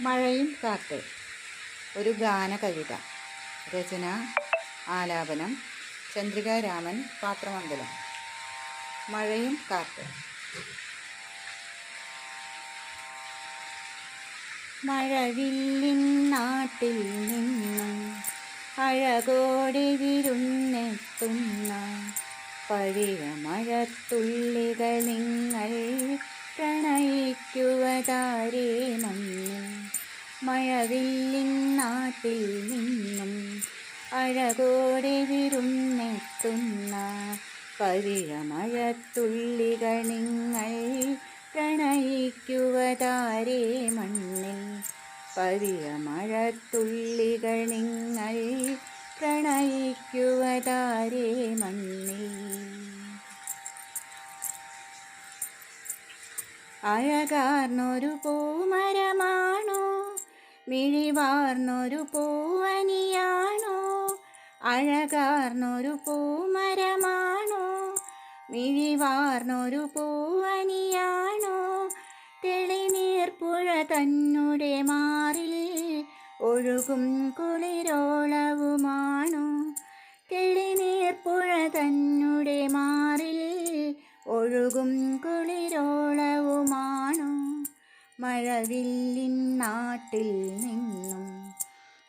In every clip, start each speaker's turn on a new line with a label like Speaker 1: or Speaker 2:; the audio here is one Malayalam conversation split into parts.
Speaker 1: മഴയും കാറ്റ്. ഒരു ഗാന കവിത. രചന ആലാപനം ചന്ദ്രിക രാമൻ പാത്രമംഗലം മഴയും കാറ്റ്. മഴവില്ലിൻ നാട്ടിൽ നിന്നും അഴകോടി വിരുന്നെത്തുന്ന പഴയ മഴത്തുള്ളികൾ നിങ്ങൾ പ്രണയിക്കുവതാരേ മണ്ണിൽ മഴവില്ലിൻ നാട്ടിൽ നിന്നും അഴകോടെ വിരുന്നെത്തുന്ന പവിഴ മഴത്തുള്ളികൾ നിങ്ങൾ പ്രണയിക്കുവതാരേ മണ്ണിൽ. പവിഴ മഴത്തുള്ളികൾ നിങ്ങൾ പ്രണയിക്കുവതാരേ മണ്ണിൽ. അഴകാർന്നൊരു പൂമരമാണോ മിഴിവാർന്നൊരു പൂവനിയാണോ? അഴകാർന്നൊരു പൂമരമാണോ? മിഴിവാർന്നൊരു പൂവനിയാണോ? തെളിനീർപ്പുഴ തന്നുടെ മാറിൽ ഒഴുകും കുളിരോളവുമാണോ? തെളിനീർപ്പുഴ തന്നുടെ മാറിൽ ഒഴുകും കുളിരോളവുമാണോ? മഴവില്ലിൻ നാട്ടിൽ നിന്നും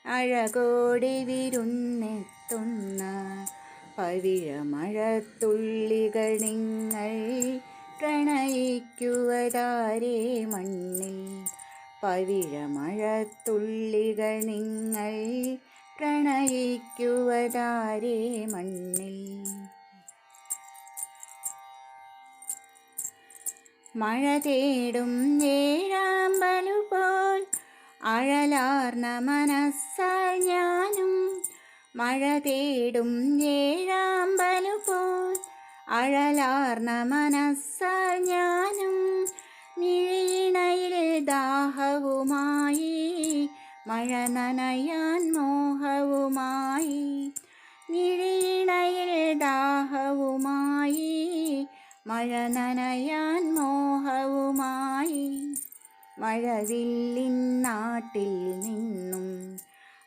Speaker 1: അഴകോടി വിരുന്നെത്തുന്ന പവിഴമഴത്തുള്ളികൾ നിങ്ങൾ പ്രണയിക്കുവതാരേ മണ്ണിൽ. പവിഴമഴത്തുള്ളികൾ നിങ്ങൾ പ്രണയിക്കുവതാരേ മണ്ണിൽ. മഴ തേടും ഏഴാമ്പലു പോൽ അഴലാർന്ന മനസ്സാൽ ഞാനും. മഴ തേടും ഏഴാമ്പലു പോൽ അഴലാർന്ന മനസ്സാൽ ഞാനും. നിഴിണയിൽ ദാഹവുമായി മഴ നനയാൻ മോഹവുമായി. നിഴിണയിൽ ദാഹവുമായി മഴ നനയാൻ മഴവില്ലിൻ നാട്ടിൽ നിന്നും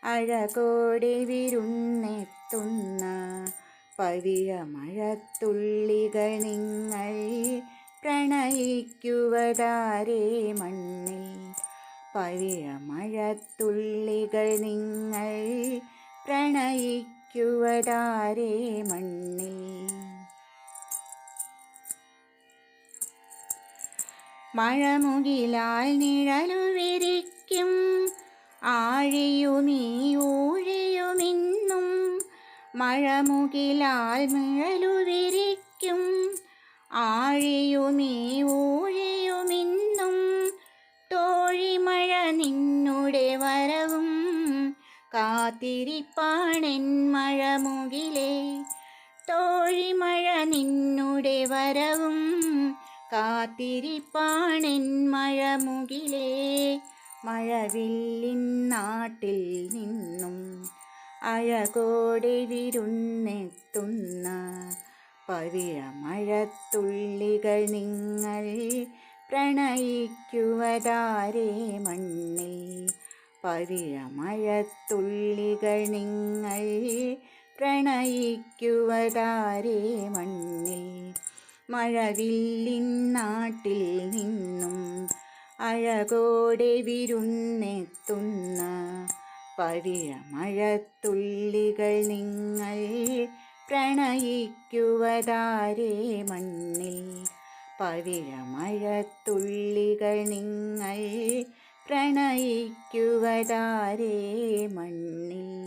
Speaker 1: അഴകോടി വിരുന്നെത്തുന്ന പവിഴ മഴത്തുള്ളികൾ നിങ്ങൾ പ്രണയിക്കുവതാരേ മണ്ണിൽ. പവിഴ മഴത്തുള്ളികൾ നിങ്ങൾ പ്രണയിക്കുവതാരേ മണ്ണിൽ. മഴമുകിലാൽ നിഴലു വിരിക്കും ആഴിയുമീ ഊഴിയുമിന്നും മഴമുകിലാൽ നിഴലു വിരിക്കും ആഴിയുമീ ഊഴിയുമിന്നും തോഴിമഴ നിന്നുടെ വരവും കാത്തിരിപ്പാണെൻ മഴമുകിലേ. തോഴിമഴ നിന്നുടെ വരവും കാത്തിരിപ്പാണെൻ മഴമുകിലേ മഴവില്ലിൻ നാട്ടിൽ നിന്നും അഴകോടെ വിരുന്നെത്തുന്ന പവിഴ മഴത്തുള്ളികൾ നിങ്ങൾ പ്രണയിക്കുവതാരേ മണ്ണിൽ. പവിഴ മഴത്തുള്ളികൾ നിങ്ങൾ പ്രണയിക്കുവതാരേ മണ്ണിൽ. മഴവില്ലിൻ നാട്ടിൽ നിന്നും അഴകോടെ വിരുന്നെത്തുന്ന പഴിയ മഴത്തുള്ളികൾ നിങ്ങൾ പ്രണയിക്കുവതാരേ മണ്ണിൽ. പവിഴ മഴത്തുള്ളികൾ നിങ്ങൾ പ്രണയിക്കുവതാരേ മണ്ണിൽ.